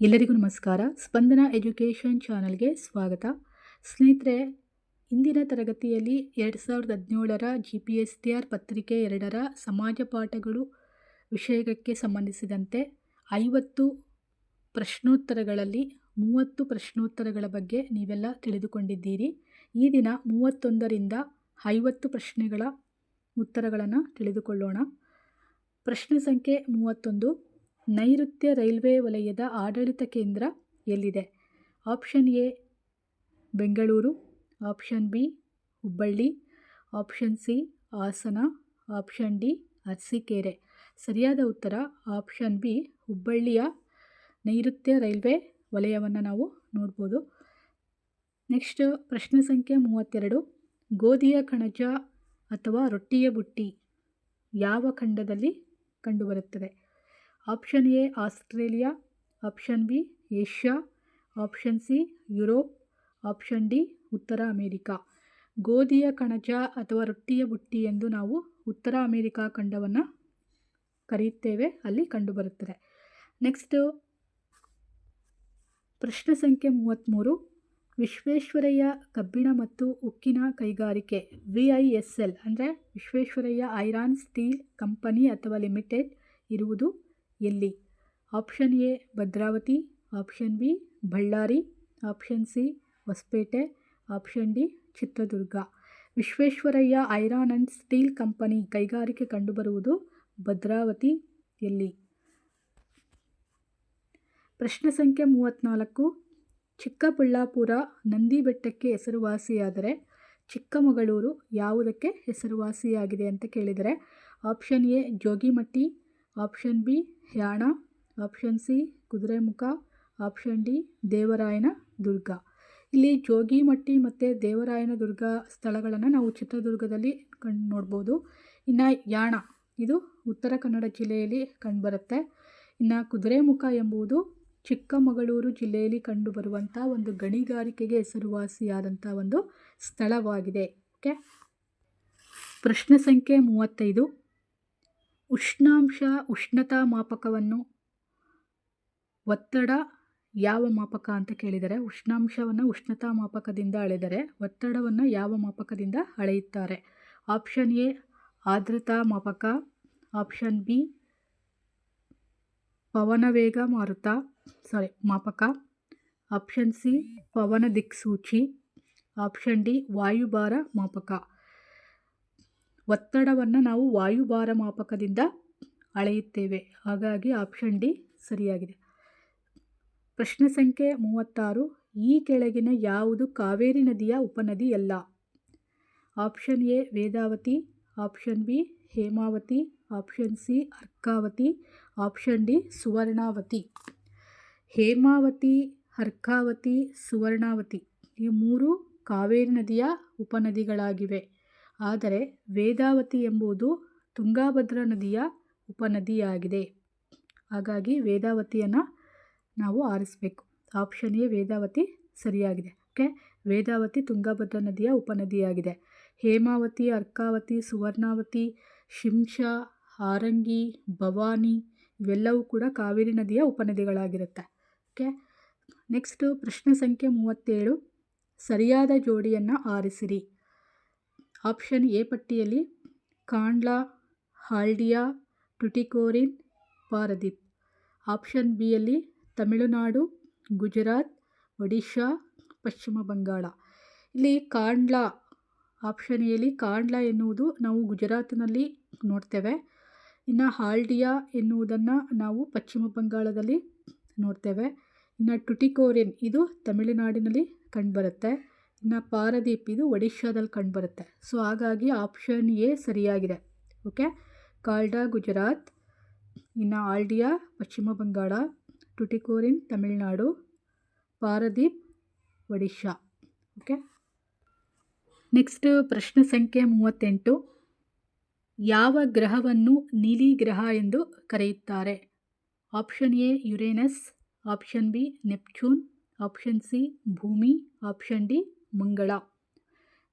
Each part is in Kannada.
ಎಲ್ಲರಿಗೂ ನಮಸ್ಕಾರ. ಸ್ಪಂದನ ಎಜುಕೇಷನ್ ಚಾನಲ್ಗೆ ಸ್ವಾಗತ. ಸ್ನೇಹಿತರೆ, ಇಂದಿನ ತರಗತಿಯಲ್ಲಿ ಎರಡು ಸಾವಿರದ ಹದಿನೇಳರ G P S T R ಪತ್ರಿಕೆ ಎರಡರ ಸಮಾಜ ಪಾಠಗಳು ವಿಷಯಕ್ಕೆ ಸಂಬಂಧಿಸಿದಂತೆ ಐವತ್ತು ಪ್ರಶ್ನೋತ್ತರಗಳಲ್ಲಿ ಮೂವತ್ತು ಪ್ರಶ್ನೋತ್ತರಗಳ ಬಗ್ಗೆ ನೀವೆಲ್ಲ ತಿಳಿದುಕೊಂಡಿದ್ದೀರಿ. ಈ ದಿನ ಮೂವತ್ತೊಂದರಿಂದ ಐವತ್ತು ಪ್ರಶ್ನೆಗಳ ಉತ್ತರಗಳನ್ನು ತಿಳಿದುಕೊಳ್ಳೋಣ. ಪ್ರಶ್ನೆ ಸಂಖ್ಯೆ ಮೂವತ್ತೊಂದು. ನೈಋತ್ಯ ರೈಲ್ವೆ ವಲಯದ ಆಡಳಿತ ಕೇಂದ್ರ ಎಲ್ಲಿದೆ? Option A, Bengaluru, option B, Hubballi, option C, Hassan, option D, Arsikere. ಸರಿಯಾದ ಉತ್ತರ, ಆಪ್ಷನ್ ಬಿ, ಹುಬ್ಬಳ್ಳಿಯ ನೈಋತ್ಯ ರೈಲ್ವೆ ವಲಯವನ್ನು ನಾವು ನೋಡ್ಬೋದು. ನೆಕ್ಸ್ಟ್, ಪ್ರಶ್ನೆ ಸಂಖ್ಯೆ ಮೂವತ್ತೆರಡು. ಗೋಧಿಯ ಕಣಜ ಅಥವಾ ರೊಟ್ಟಿಯ ಬುಟ್ಟಿ ಯಾವ ಖಂಡದಲ್ಲಿ ಕಂಡುಬರುತ್ತದೆ? Option A Australia option B Asia option C Europe option D ಉತ್ತರ ಅಮೇರಿಕಾ ಗೋಧಿಯ ಕಣಜ ಅಥವಾ ರೊಟ್ಟಿಯ ಬುಟ್ಟಿ ಎಂದು ನಾವು ಉತ್ತರ ಅಮೇರಿಕಾ ಖಂಡವನ್ನು ಕರೆಯುತ್ತೇವೆ. ಅಲ್ಲಿ ಕಂಡುಬರುತ್ತದೆ. ನೆಕ್ಸ್ಟು ಪ್ರಶ್ನೆ ಸಂಖ್ಯೆ ಮೂವತ್ತ್ಮೂರು ವಿಶ್ವೇಶ್ವರಯ್ಯ ಕಬ್ಬಿಣ ಮತ್ತು ಉಕ್ಕಿನ ಕೈಗಾರಿಕೆ ವಿ ಐ ಎಸ್ ಎಲ್ ಅಂದರೆ ವಿಶ್ವೇಶ್ವರಯ್ಯ ಐರಾನ್ ಸ್ಟೀಲ್ ಕಂಪನಿ ಅಥವಾ ಲಿಮಿಟೆಡ್ ಇರುವುದು ಎಲ್ಲಿ? Option A, Bhadravati. Option B, Ballari. Option C, Hosapete. Option D, Chitradurga. Visvesvaraya iron and steel company ಕೈಗಾರಿಕೆ ಕಂಡುಬರುವುದು ಭದ್ರಾವತಿ ಎಲ್ಲಿ? ಪ್ರಶ್ನೆ ಸಂಖ್ಯೆ ಮೂವತ್ತ್ನಾಲ್ಕು ಚಿಕ್ಕಬಳ್ಳಾಪುರ ನಂದಿ ಬೆಟ್ಟಕ್ಕೆ ಹೆಸರುವಾಸಿಯಾದರೆ ಚಿಕ್ಕಮಗಳೂರು ಯಾವುದಕ್ಕೆ ಹೆಸರುವಾಸಿಯಾಗಿದೆ ಅಂತ ಕೇಳಿದರೆ option A, Jogimatti. Option B Yana option C, Kudremukh. Option D, Devarayanadurga. ಇಲ್ಲಿ ಜೋಗಿಮಟ್ಟಿ ಮತ್ತು ದೇವರಾಯನ ದುರ್ಗ ಸ್ಥಳಗಳನ್ನು ನಾವು ಚಿತ್ರದುರ್ಗದಲ್ಲಿ ಕಂಡು ನೋಡ್ಬೋದು. ಇನ್ನು ಯಾಣ, ಇದು ಉತ್ತರ ಕನ್ನಡ ಜಿಲ್ಲೆಯಲ್ಲಿ ಕಂಡುಬರುತ್ತೆ. ಇನ್ನು ಕುದುರೆಮುಖ ಎಂಬುದು ಚಿಕ್ಕಮಗಳೂರು ಜಿಲ್ಲೆಯಲ್ಲಿ ಕಂಡುಬರುವಂಥ ಒಂದು ಗಣಿಗಾರಿಕೆಗೆ ಹೆಸರುವಾಸಿಯಾದಂಥ ಒಂದು ಸ್ಥಳವಾಗಿದೆ. ಓಕೆ? ಪ್ರಶ್ನೆ ಸಂಖ್ಯೆ ಮೂವತ್ತೈದು. ಉಷ್ಣಾಂಶ ಉಷ್ಣತಾ ಮಾಪಕವನ್ನು ಒತ್ತಡ ಯಾವ ಮಾಪಕ ಅಂತ ಕೇಳಿದರೆ, ಉಷ್ಣಾಂಶವನ್ನು ಉಷ್ಣತಾ ಮಾಪಕದಿಂದ ಅಳೆದರೆ ಒತ್ತಡವನ್ನು ಯಾವ ಮಾಪಕದಿಂದ ಅಳೆಯುತ್ತಾರೆ? ಆಪ್ಷನ್ ಎ, ಆರ್ದ್ರತಾ ಮಾಪಕ. ಆಪ್ಷನ್ ಬಿ, ಪವನ ವೇಗ ಮಾರುತ. ಸಾರಿ, ಮಾಪಕ. ಆಪ್ಷನ್ ಸಿ, ಪವನ ದಿಕ್ಸೂಚಿ. ಆಪ್ಷನ್ ಡಿ, ವಾಯುಭಾರ ಮಾಪಕ. ಒತ್ತಡವನ್ನು ನಾವು ವಾಯುಭಾರ ಮಾಪಕದಿಂದ ಅಳೆಯುತ್ತೇವೆ. ಹಾಗಾಗಿ ಆಪ್ಷನ್ ಡಿ ಸರಿಯಾಗಿದೆ. ಪ್ರಶ್ನೆ ಸಂಖ್ಯೆ ಮೂವತ್ತಾರು, ಈ ಕೆಳಗಿನ ಯಾವುದು ಕಾವೇರಿ ನದಿಯ ಉಪನದಿ ಅಲ್ಲ? Option A Vedavati option B Hemavati option C Arkavati option D Suvarnavati. Hemavati, Arkavati, Suvarnavati ಈ ಮೂರು ಕಾವೇರಿ ನದಿಯ ಉಪನದಿಗಳಾಗಿವೆ. ಆದರೆ ವೇದಾವತಿ ಎಂಬುದು ತುಂಗಾಭದ್ರಾ ನದಿಯ ಉಪನದಿಯಾಗಿದೆ. ಹಾಗಾಗಿ ವೇದಾವತಿಯನ್ನು ನಾವು ಆರಿಸಬೇಕು. ಆಪ್ಷನ್ ಎ ವೇದಾವತಿ ಸರಿಯಾಗಿದೆ. ಓಕೆ ವೇದಾವತಿ ತುಂಗಭದ್ರಾ ನದಿಯ ಉಪನದಿಯಾಗಿದೆ. ಹೇಮಾವತಿ, ಅರ್ಕಾವತಿ, ಸುವರ್ಣಾವತಿ ಶಿಂಷಾ ಹಾರಂಗಿ, ಭವಾನಿ ಇವೆಲ್ಲವೂ ಕೂಡ ಕಾವೇರಿ ನದಿಯ ಉಪನದಿಗಳಾಗಿರುತ್ತೆ. ಓಕೆ ನೆಕ್ಸ್ಟು ಪ್ರಶ್ನೆ ಸಂಖ್ಯೆ ಮೂವತ್ತೇಳು. ಸರಿಯಾದ ಜೋಡಿಯನ್ನು ಆರಿಸಿರಿ. ಆಪ್ಷನ್ ಎ ಪಟ್ಟಿಯಲ್ಲಿ ಕಾಂಡ್ಲಾ, ಹಾಲ್ಡಿಯಾ ಟುಟಿಕೋರಿನ್ ಪಾರದೀಪ್. ಆಪ್ಷನ್ ಬಿಯಲ್ಲಿ ತಮಿಳುನಾಡು, ಗುಜರಾತ್, ಒಡಿಶಾ, ಪಶ್ಚಿಮ ಬಂಗಾಳ. ಇಲ್ಲಿ ಕಾಂಡ್ಲಾ, ಆಪ್ಷನ್ ಎಲ್ಲಿ ಕಾಂಡ್ಲಾ ಎನ್ನುವುದು ನಾವು ಗುಜರಾತ್ನಲ್ಲಿ ನೋಡ್ತೇವೆ. ಇನ್ನು ಹಾಲ್ಡಿಯಾ ಎನ್ನುವುದನ್ನು ನಾವು ಪಶ್ಚಿಮ ಬಂಗಾಳದಲ್ಲಿ ನೋಡ್ತೇವೆ. ಇನ್ನು ಟುಟಿಕೋರಿನ್ ಇದು ತಮಿಳುನಾಡಿನಲ್ಲಿ ಕಂಡುಬರುತ್ತೆ. ಇನ್ನು ಪಾರದೀಪ್ ಇದು ಒಡಿಶಾದಲ್ಲಿ ಕಂಡುಬರುತ್ತೆ. ಸೊ, ಹಾಗಾಗಿ ಆಪ್ಷನ್ ಎ ಸರಿಯಾಗಿದೆ. ಓಕೆ? ಕಾಲ್ಡಾ, ಗುಜರಾತ್, ಇನ್ನು ಆಲ್ಡಿಯಾ, ಪಶ್ಚಿಮ ಬಂಗಾಳ ಟುಟಿಕೋರಿನ್ ತಮಿಳುನಾಡು, ಪಾರದೀಪ್, ಒಡಿಶಾ. ಓಕೆ? ನೆಕ್ಸ್ಟ್ ಪ್ರಶ್ನೆ ಸಂಖ್ಯೆ ಮೂವತ್ತೆಂಟು. ಯಾವ ಗ್ರಹವನ್ನು ನೀಲಿ ಗ್ರಹ ಎಂದು ಕರೆಯುತ್ತಾರೆ? Option A Uranus, option B Neptune, option C ಭೂಮಿ, ಆಪ್ಷನ್ ಡಿ ಮಂಗಳ.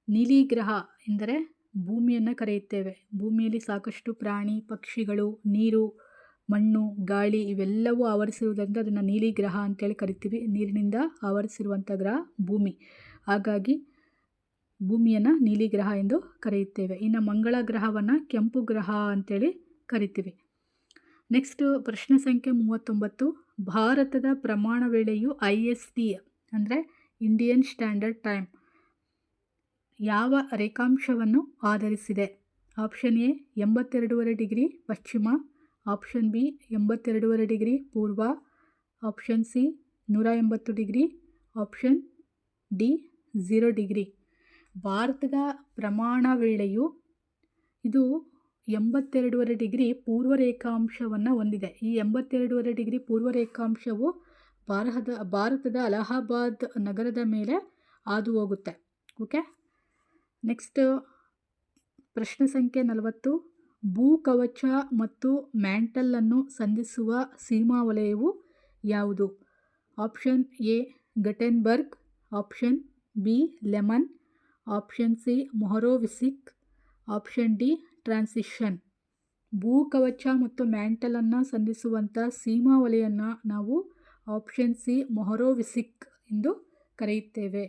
ನೀಲಿ ಗ್ರಹ ಎಂದರೆ ಭೂಮಿಯನ್ನು ಕರೆಯುತ್ತೇವೆ. ಭೂಮಿಯಲ್ಲಿ ಸಾಕಷ್ಟು ಪ್ರಾಣಿ, ಪಕ್ಷಿಗಳು, ನೀರು, ಮಣ್ಣು, ಗಾಳಿ ಇವೆಲ್ಲವೂ ಆವರಿಸಿರುವುದರಿಂದ ಅದನ್ನು ನೀಲಿ ಗ್ರಹ ಅಂತೇಳಿ ಕರಿತೀವಿ. ನೀರಿನಿಂದ ಆವರಿಸಿರುವಂಥ ಗ್ರಹ ಭೂಮಿ. ಹಾಗಾಗಿ ಭೂಮಿಯನ್ನು ನೀಲಿ ಗ್ರಹ ಎಂದು ಕರೆಯುತ್ತೇವೆ. ಇನ್ನು ಮಂಗಳ ಗ್ರಹವನ್ನು ಕೆಂಪು ಗ್ರಹ ಅಂತೇಳಿ ಕರಿತೀವಿ. ನೆಕ್ಸ್ಟು ಪ್ರಶ್ನೆ ಸಂಖ್ಯೆ ಮೂವತ್ತೊಂಬತ್ತು. ಭಾರತದ ಪ್ರಮಾಣ ವೇಳೆಯು ಐ ಎಸ್ ಟಿ ಅಂದರೆ ಇಂಡಿಯನ್ ಸ್ಟ್ಯಾಂಡರ್ಡ್ ಟೈಮ್ ಯಾವ ರೇಖಾಂಶವನ್ನು ಆಧರಿಸಿದೆ? ಆಪ್ಷನ್ ಎ ಎಂಬತ್ತೆರಡೂವರೆ ಡಿಗ್ರಿ ಪಶ್ಚಿಮ. ಆಪ್ಷನ್ ಬಿ ಎಂಬತ್ತೆರಡೂವರೆ ಡಿಗ್ರಿ ಪೂರ್ವ. ಆಪ್ಷನ್ ಸಿ ನೂರ ಎಂಬತ್ತು degree. Option D zero degree. ಭಾರತದ ಪ್ರಮಾಣ ವೇಳೆಯು ಇದು ಎಂಬತ್ತೆರಡೂವರೆ ಡಿಗ್ರಿ ಪೂರ್ವ ರೇಖಾಂಶವನ್ನು ಹೊಂದಿದೆ. ಈ ಎಂಬತ್ತೆರಡೂವರೆ ಡಿಗ್ರಿ ಪೂರ್ವ ರೇಖಾಂಶವು ಭಾರತದ ಭಾರತದ ಅಲಹಾಬಾದ್ ನಗರದ ಮೇಲೆ ಹಾದು ಹೋಗುತ್ತೆ ಓಕೆ? ನೆಕ್ಸ್ಟ್ ಪ್ರಶ್ನೆ ಸಂಖ್ಯೆ ನಲವತ್ತು. ಭೂಕವಚ ಮತ್ತು ಮ್ಯಾಂಟಲನ್ನು ಸಂಧಿಸುವ ಸೀಮಾ ವಲಯವು ಯಾವುದು? Option A, Gutenberg. Option B, Lehmann. Option C, Mohorovicic. Option D, transition. ಭೂಕವಚ ಮತ್ತು ಮ್ಯಾಂಟಲನ್ನು ಸಂಧಿಸುವಂಥ ಸೀಮಾ ವಲಯನ್ನು ನಾವು ಆಪ್ಷನ್ ಸಿ ಮೊಹರೋವಿಸಿಕ್ ಎಂದು ಕರೆಯುತ್ತೇವೆ.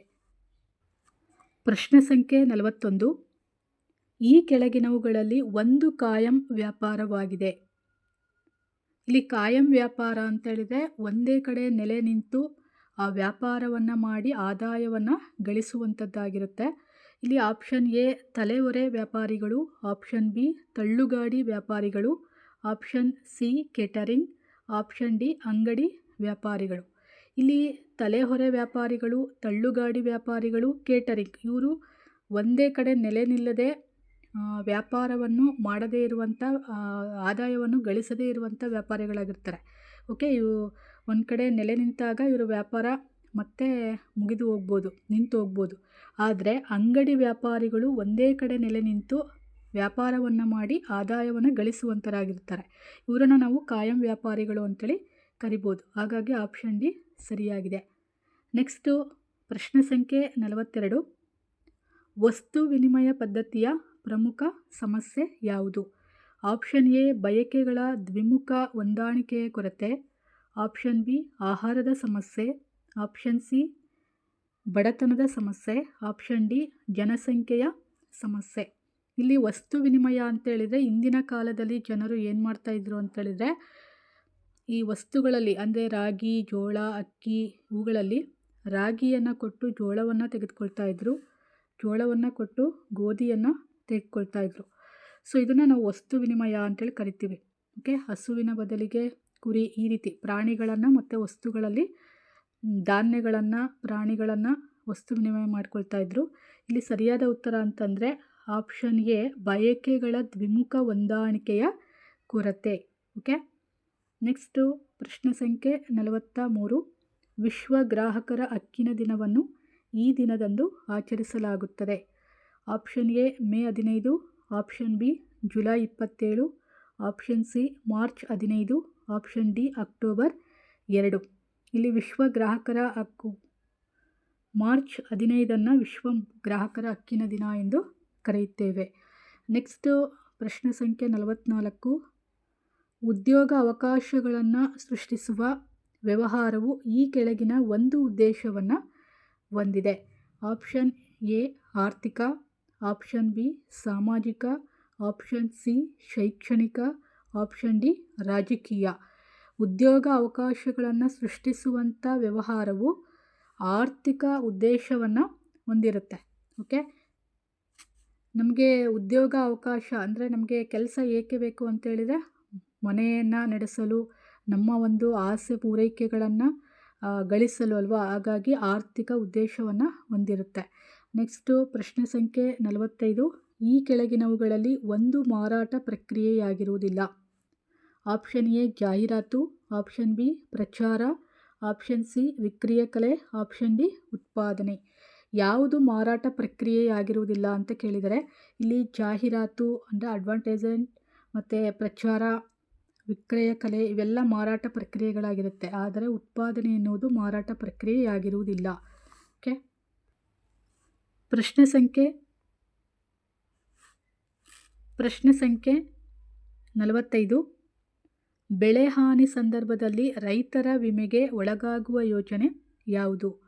ಪ್ರಶ್ನೆ ಸಂಖ್ಯೆ ನಲವತ್ತೊಂದು. ಈ ಕೆಳಗಿನವುಗಳಲ್ಲಿ ಒಂದು ಕಾಯಂ ವ್ಯಾಪಾರವಾಗಿದೆ. ಇಲ್ಲಿ ಕಾಯಂ ವ್ಯಾಪಾರ ಅಂತ ಹೇಳಿದರೆ ಒಂದೇ ಕಡೆ ನೆಲೆ ನಿಂತು ಆ ವ್ಯಾಪಾರವನ್ನು ಮಾಡಿ ಆದಾಯವನ್ನು ಗಳಿಸುವಂಥದ್ದಾಗಿರುತ್ತೆ ಇಲ್ಲಿ ಆಪ್ಷನ್ ಎ ತಲೆಹೊರೆ ವ್ಯಾಪಾರಿಗಳು ಆಪ್ಷನ್ ಬಿ ತಳ್ಳುಗಾಡಿ ವ್ಯಾಪಾರಿಗಳು option C catering option D ಅಂಗಡಿ ವ್ಯಾಪಾರಿಗಳು. ಇಲ್ಲಿ ತಲೆಹೊರೆ ವ್ಯಾಪಾರಿಗಳು, ತಳ್ಳುಗಾಡಿ ವ್ಯಾಪಾರಿಗಳು, ಕೇಟರಿಂಗ್. ಇವರು ಒಂದೇ ಕಡೆ ನೆಲೆ ನಿಲ್ಲದೆ ವ್ಯಾಪಾರವನ್ನು ಮಾಡದೇ ಇರುವಂಥ ಆದಾಯವನ್ನು ಗಳಿಸದೇ ಇರುವಂಥ ವ್ಯಾಪಾರಿಗಳಾಗಿರ್ತಾರೆ. ಓಕೆ, ಇವು ಒಂದು ಕಡೆ ನೆಲೆ ನಿಂತಾಗ ಇವರು ವ್ಯಾಪಾರ ಮತ್ತೆ ಮುಗಿದು ಹೋಗ್ಬೋದು, ನಿಂತು ಹೋಗ್ಬೋದು. ಆದರೆ ಅಂಗಡಿ ವ್ಯಾಪಾರಿಗಳು ಒಂದೇ ಕಡೆ ನೆಲೆ ನಿಂತು ವ್ಯಾಪಾರವನ್ನು ಮಾಡಿ ಆದಾಯವನ್ನು ಗಳಿಸುವಂಥರಾಗಿರ್ತಾರೆ ಇವರನ್ನು ನಾವು ಕಾಯಂ ವ್ಯಾಪಾರಿಗಳು ಅಂತೇಳಿ ಕರಿಬೋದು. ಹಾಗಾಗಿ ಆಪ್ಷನ್ ಡಿ ಸರಿಯಾಗಿದೆ. ನೆಕ್ಸ್ಟು ಪ್ರಶ್ನೆ ಸಂಖ್ಯೆ ನಲವತ್ತೆರಡು. ವಸ್ತು ವಿನಿಮಯ ಪದ್ಧತಿಯ ಪ್ರಮುಖ ಸಮಸ್ಯೆ ಯಾವುದು? ಆಪ್ಷನ್ ಎ, ಬಯಕೆಗಳ ದ್ವಿಮುಖ ಹೊಂದಾಣಿಕೆಯ ಕೊರತೆ. ಆಪ್ಷನ್ ಬಿ, ಆಹಾರದ ಸಮಸ್ಯೆ. ಆಪ್ಷನ್ ಸಿ, ಬಡತನದ ಸಮಸ್ಯೆ. ಆಪ್ಷನ್ ಡಿ, ಜನಸಂಖ್ಯೆಯ ಸಮಸ್ಯೆ. ಇಲ್ಲಿ ವಸ್ತು ವಿನಿಮಯ ಅಂತೇಳಿದರೆ, ಇಂದಿನ ಕಾಲದಲ್ಲಿ ಜನರು ಏನು ಮಾಡ್ತಾಯಿದ್ರು ಅಂತೇಳಿದರೆ ಈ ವಸ್ತುಗಳಲ್ಲಿ, ಅಂದರೆ ರಾಗಿ, ಜೋಳ, ಅಕ್ಕಿ ಇವುಗಳಲ್ಲಿ ರಾಗಿಯನ್ನು ಕೊಟ್ಟು ಜೋಳವನ್ನು ತೆಗೆದುಕೊಳ್ತಾ ಇದ್ದರು ಜೋಳವನ್ನು ಕೊಟ್ಟು ಗೋಧಿಯನ್ನು ತೆಗೆದುಕೊಳ್ತಾ ಇದ್ದರು ಸೊ ಇದನ್ನು ನಾವು ವಸ್ತು ವಿನಿಮಯ ಅಂತೇಳಿ ಕರಿತೀವಿ. ಓಕೆ ಹಸುವಿನ ಬದಲಿಗೆ ಕುರಿ ಈ ರೀತಿ ಪ್ರಾಣಿಗಳನ್ನು ಮತ್ತು ವಸ್ತುಗಳಲ್ಲಿ ಧಾನ್ಯಗಳನ್ನು, ಪ್ರಾಣಿಗಳನ್ನು ವಸ್ತು ವಿನಿಮಯ ಮಾಡ್ಕೊಳ್ತಾ ಇದ್ದರು ಇಲ್ಲಿ ಸರಿಯಾದ ಉತ್ತರ ಅಂತಂದರೆ ಆಪ್ಷನ್ ಎ ಬಯಕೆಗಳ ದ್ವಿಮುಖ ಹೊಂದಾಣಿಕೆಯ ಕೊರತೆ. ಓಕೆ ನೆಕ್ಸ್ಟು ಪ್ರಶ್ನೆ ಸಂಖ್ಯೆ ನಲವತ್ತ ಮೂರು. ವಿಶ್ವ ಗ್ರಾಹಕರ ಹಕ್ಕಿನ ದಿನವನ್ನು ಈ ದಿನದಂದು ಆಚರಿಸಲಾಗುತ್ತದೆ. ಆಪ್ಷನ್ ಎ, ಮೇ ಹದಿನೈದು. ಆಪ್ಷನ್ ಬಿ, ಜುಲೈ ಇಪ್ಪತ್ತೇಳು. ಆಪ್ಷನ್ ಸಿ, ಮಾರ್ಚ್ ಹದಿನೈದು. ಆಪ್ಷನ್ ಡಿ, ಅಕ್ಟೋಬರ್ ಎರಡು. ಇಲ್ಲಿ ವಿಶ್ವ ಗ್ರಾಹಕರ ಹಕ್ಕು. ಮಾರ್ಚ್ ಹದಿನೈದನ್ನು ವಿಶ್ವ ಗ್ರಾಹಕರ ಹಕ್ಕಿನ ದಿನ ಎಂದು ಕರೆಯುತ್ತೇವೆ. ನೆಕ್ಸ್ಟು ಪ್ರಶ್ನೆ ಸಂಖ್ಯೆ ನಲವತ್ತ್ನಾಲ್ಕು ಉದ್ಯೋಗ ಅವಕಾಶಗಳನ್ನು ಸೃಷ್ಟಿಸುವ ವ್ಯವಹಾರವು ಈ ಕೆಳಗಿನ ಒಂದು ಉದ್ದೇಶವನ್ನು ಹೊಂದಿದೆ. ಆಪ್ಷನ್ ಎ, ಆರ್ಥಿಕ, ಆಪ್ಷನ್ ಬಿ, ಸಾಮಾಜಿಕ, ಆಪ್ಷನ್ ಸಿ, ಶೈಕ್ಷಣಿಕ, ಆಪ್ಷನ್ ಡಿ, ರಾಜಕೀಯ. ಉದ್ಯೋಗ ಅವಕಾಶಗಳನ್ನು ಸೃಷ್ಟಿಸುವಂಥ ವ್ಯವಹಾರವು ಆರ್ಥಿಕ ಉದ್ದೇಶವನ್ನು ಹೊಂದಿರುತ್ತೆ. ಓಕೆ? ನಮಗೆ ಉದ್ಯೋಗ ಅವಕಾಶ ಅಂದರೆ ನಮಗೆ ಕೆಲಸ ಏಕೆ ಬೇಕು ಅಂತೇಳಿದರೆ ಮನೆಯನ್ನು ನಡೆಸಲು, ನಮ್ಮ ಒಂದು ಆಸೆ ಪೂರೈಕೆಗಳನ್ನು ಗಳಿಸಲು ಅಲ್ವಾ? ಹಾಗಾಗಿ ಆರ್ಥಿಕ ಉದ್ದೇಶವನ್ನು ಹೊಂದಿರುತ್ತೆ. ನೆಕ್ಸ್ಟು ಪ್ರಶ್ನೆ ಸಂಖ್ಯೆ ನಲವತ್ತೈದು. ಈ ಕೆಳಗಿನವುಗಳಲ್ಲಿ ಒಂದು ಮಾರಾಟ ಪ್ರಕ್ರಿಯೆಯಾಗಿರುವುದಿಲ್ಲ. ಆಪ್ಷನ್ ಎ ಜಾಹೀರಾತು. ಆಪ್ಷನ್ ಬಿ ಪ್ರಚಾರ. ಆಪ್ಷನ್ ಸಿ ವಿಕ್ರಿಯ ಕಲೆ. ಆಪ್ಷನ್ ಡಿ ಉತ್ಪಾದನೆ. ಯಾವುದು ಮಾರಾಟ ಪ್ರಕ್ರಿಯೆಯಾಗಿರುವುದಿಲ್ಲ ಅಂತ ಕೇಳಿದರೆ, ಇಲ್ಲಿ ಜಾಹೀರಾತು ಅಂದರೆ ಅಡ್ವಾಂಟೇಜ್ ಮತ್ತು ಪ್ರಚಾರ ವಿಕ್ರಯ ಕಲೆ ಇವೆಲ್ಲ ಮಾರಾಟ ಪ್ರಕ್ರಿಯೆಗಳಾಗಿರುತ್ತೆ. ಆದರೆ ಉತ್ಪಾದನೆ ಎನ್ನುವುದು ಮಾರಾಟ ಪ್ರಕ್ರಿಯೆಯಾಗಿರುವುದಿಲ್ಲ. ಓಕೆ? ಪ್ರಶ್ನೆ ಸಂಖ್ಯೆ ಪ್ರಶ್ನೆ ಸಂಖ್ಯೆ ನಲವತ್ತೈದು. ಬೆಳೆ ಹಾನಿ ಸಂದರ್ಭದಲ್ಲಿ ರೈತರ ವಿಮೆಗೆ ಒಳಗಾಗುವ ಯೋಜನೆ ಯಾವುದು?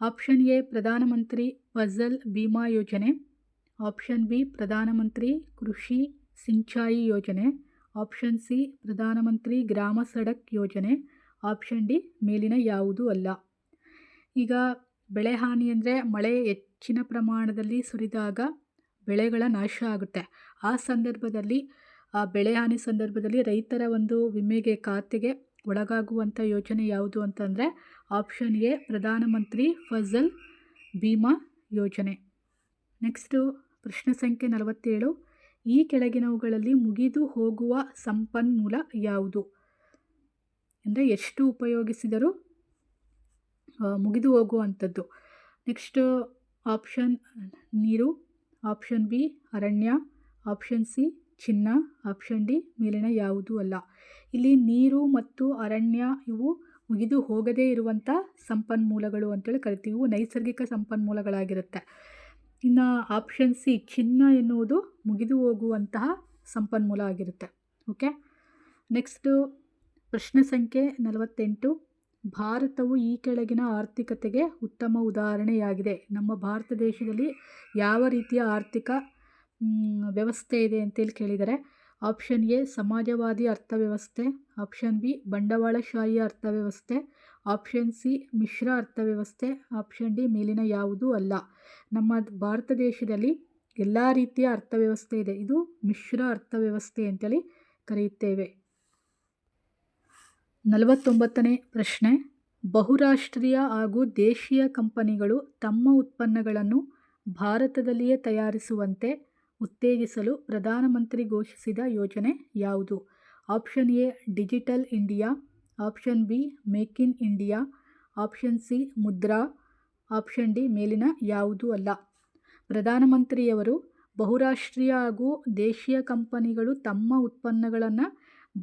ಆಪ್ಷನ್ ಎ, ಪ್ರಧಾನಮಂತ್ರಿ ಫಸಲ್ ಬಿಮಾ ಯೋಜನೆ. ಆಪ್ಷನ್ ಬಿ, ಪ್ರಧಾನಮಂತ್ರಿ ಕೃಷಿ ಸಿಂಚಾಯಿ ಯೋಜನೆ. ಆಪ್ಷನ್ ಸಿ, ಪ್ರಧಾನಮಂತ್ರಿ ಗ್ರಾಮ ಸಡಕ್ ಯೋಜನೆ. ಆಪ್ಷನ್ ಡಿ, ಮೇಲಿನ ಯಾವುದೂ ಅಲ್ಲ. ಈಗ ಬೆಳೆ ಹಾನಿ ಅಂದರೆ ಮಳೆ ಹೆಚ್ಚಿನ ಪ್ರಮಾಣದಲ್ಲಿ ಸುರಿದಾಗ ಬೆಳೆಗಳ ನಾಶ ಆಗುತ್ತೆ. ಆ ಸಂದರ್ಭದಲ್ಲಿ, ಆ ಬೆಳೆ ಹಾನಿ ಸಂದರ್ಭದಲ್ಲಿ ರೈತರ ಒಂದು ವಿಮೆಗೆ ಖಾತೆಗೆ ಒಳಗಾಗುವಂಥ ಯೋಜನೆ ಯಾವುದು ಅಂತಂದರೆ ಆಪ್ಷನ್ ಎ, ಪ್ರಧಾನಮಂತ್ರಿ ಫಸಲ್ ಭೀಮಾ ಯೋಜನೆ. ನೆಕ್ಸ್ಟು ಪ್ರಶ್ನೆ ಸಂಖ್ಯೆ ನಲವತ್ತೇಳು. ಈ ಕೆಳಗಿನವುಗಳಲ್ಲಿ ಮುಗಿದು ಹೋಗುವ ಸಂಪನ್ಮೂಲ ಯಾವುದು? ಅಂದರೆ ಎಷ್ಟು ಉಪಯೋಗಿಸಿದರೂ ಮುಗಿದು ಹೋಗುವಂಥದ್ದು. ನೆಕ್ಸ್ಟ್, ಆಪ್ಷನ್ ನೀರು, ಆಪ್ಷನ್ ಬಿ, ಅರಣ್ಯ, ಆಪ್ಷನ್ ಸಿ, ಚಿನ್ನ, ಆಪ್ಷನ್ ಡಿ, ಮೇಲಿನ ಯಾವುದೂ ಅಲ್ಲ. ಇಲ್ಲಿ ನೀರು ಮತ್ತು ಅರಣ್ಯ ಇವು ಮುಗಿದು ಹೋಗದೇ ಇರುವಂಥ ಸಂಪನ್ಮೂಲಗಳು ಅಂತೇಳಿ ಕರಿತೀವಿ. ನೈಸರ್ಗಿಕ ಸಂಪನ್ಮೂಲಗಳಾಗಿರುತ್ತೆ. ಇನ್ನು ಆಪ್ಷನ್ ಸಿ ಚಿನ್ನ ಎನ್ನುವುದು ಮುಗಿದು ಹೋಗುವಂತಹ ಸಂಪನ್ಮೂಲ ಆಗಿರುತ್ತೆ. ಓಕೆ ನೆಕ್ಸ್ಟು ಪ್ರಶ್ನೆ ಸಂಖ್ಯೆ ನಲವತ್ತೆಂಟು. ಭಾರತವು ಈ ಕೆಳಗಿನ ಆರ್ಥಿಕತೆಗೆ ಉತ್ತಮ ಉದಾಹರಣೆಯಾಗಿದೆ. ನಮ್ಮ ಭಾರತ ದೇಶದಲ್ಲಿ ಯಾವ ರೀತಿಯ ಆರ್ಥಿಕ ವ್ಯವಸ್ಥೆ ಇದೆ ಅಂತೇಳಿ ಕೇಳಿದರೆ ಆಪ್ಷನ್ ಎ ಸಮಾಜವಾದಿ ಅರ್ಥವ್ಯವಸ್ಥೆ ಆಪ್ಷನ್ ಬಿ ಬಂಡವಾಳಶಾಹಿ ಅರ್ಥವ್ಯವಸ್ಥೆ ಆಪ್ಷನ್ ಸಿ, ಮಿಶ್ರ ಅರ್ಥವ್ಯವಸ್ಥೆ. ಆಪ್ಷನ್ ಡಿ, ಮೇಲಿನ ಯಾವುದೂ ಅಲ್ಲ. ನಮ್ಮ ಭಾರತ ದೇಶದಲ್ಲಿ ಎಲ್ಲ ರೀತಿಯ ಅರ್ಥವ್ಯವಸ್ಥೆ ಇದೆ. ಇದು ಮಿಶ್ರ ಅರ್ಥವ್ಯವಸ್ಥೆ ಅಂತೇಳಿ ಕರೆಯುತ್ತೇವೆ. ನಲವತ್ತೊಂಬತ್ತನೇ ಪ್ರಶ್ನೆ. ಬಹುರಾಷ್ಟ್ರೀಯ ಹಾಗೂ ದೇಶೀಯ ಕಂಪನಿಗಳು ತಮ್ಮ ಉತ್ಪನ್ನಗಳನ್ನು ಭಾರತದಲ್ಲಿಯೇ ತಯಾರಿಸುವಂತೆ ಉತ್ತೇಜಿಸಲು ಪ್ರಧಾನಮಂತ್ರಿ ಘೋಷಿಸಿದ ಯೋಜನೆ ಯಾವುದು? Option A, digital India. Option B, make in India. Option C, Mudra. Option D, ಮೇಲಿನ ಯಾವುದೂ ಅಲ್ಲ. ಪ್ರಧಾನಮಂತ್ರಿಯವರು ಬಹುರಾಷ್ಟ್ರೀಯ ಹಾಗೂ ದೇಶೀಯ ಕಂಪನಿಗಳು ತಮ್ಮ ಉತ್ಪನ್ನಗಳನ್ನು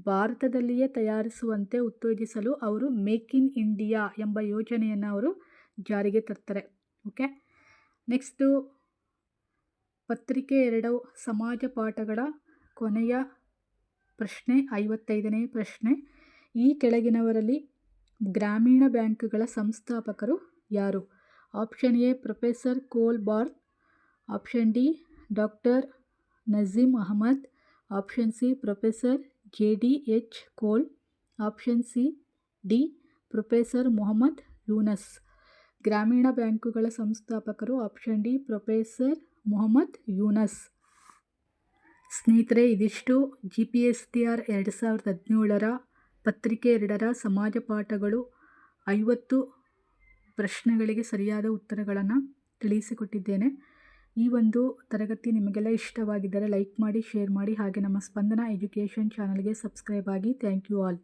ಭಾರತದಲ್ಲಿಯೇ ತಯಾರಿಸುವಂತೆ ಉತ್ತೇಜಿಸಲು ಅವರು ಮೇಕ್ ಇನ್ ಇಂಡಿಯಾ ಎಂಬ ಯೋಜನೆಯನ್ನು ಅವರು ಜಾರಿಗೆ ತರ್ತಾರೆ. ಓಕೆ? ನೆಕ್ಸ್ಟು ಪತ್ರಿಕೆ ಎರಡು, ಸಮಾಜ ಪಾಠಗಳ ಕೊನೆಯ ಪ್ರಶ್ನೆ, ಐವತ್ತೈದನೇ ಪ್ರಶ್ನೆ. ಈ ಕೆಳಗಿನವರಲ್ಲಿ ಗ್ರಾಮೀಣ ಬ್ಯಾಂಕ್ಗಳ ಸಂಸ್ಥಾಪಕರು ಯಾರು? Option A, professor Cole Barth. Option D, doctor Nazeem Ahmad. Option C, professor J D H Cole. Option C, D, professor Mohammad Yunus. ಗ್ರಾಮೀಣ ಬ್ಯಾಂಕುಗಳ ಸಂಸ್ಥಾಪಕರು option D, professor Mohammad Yunus. ಸ್ನೇಹಿತರೆ, ಇದಿಷ್ಟು. G P S T R ಎರಡು ಸಾವಿರದ ಹದಿನೇಳರ ಪತ್ರಿಕೆ ಎರಡರ ಸಮಾಜ ಪಾಠಗಳು ಐವತ್ತು ಪ್ರಶ್ನೆಗಳಿಗೆ ಸರಿಯಾದ ಉತ್ತರಗಳನ್ನು ತಿಳಿಸಿಕೊಟ್ಟಿದ್ದೇನೆ. ಈ ಒಂದು ತರಗತಿ ನಿಮಗೆಲ್ಲ ಇಷ್ಟವಾಗಿದ್ದರೆ ಲೈಕ್ ಮಾಡಿ, ಶೇರ್ ಮಾಡಿ ಹಾಗೆ ನಮ್ಮ ಸ್ಪಂದನ ಎಜುಕೇಷನ್ ಚಾನಲ್ಗೆ ಸಬ್ಸ್ಕ್ರೈಬ್ ಆಗಿ ಥ್ಯಾಂಕ್ ಯು ಆಲ್.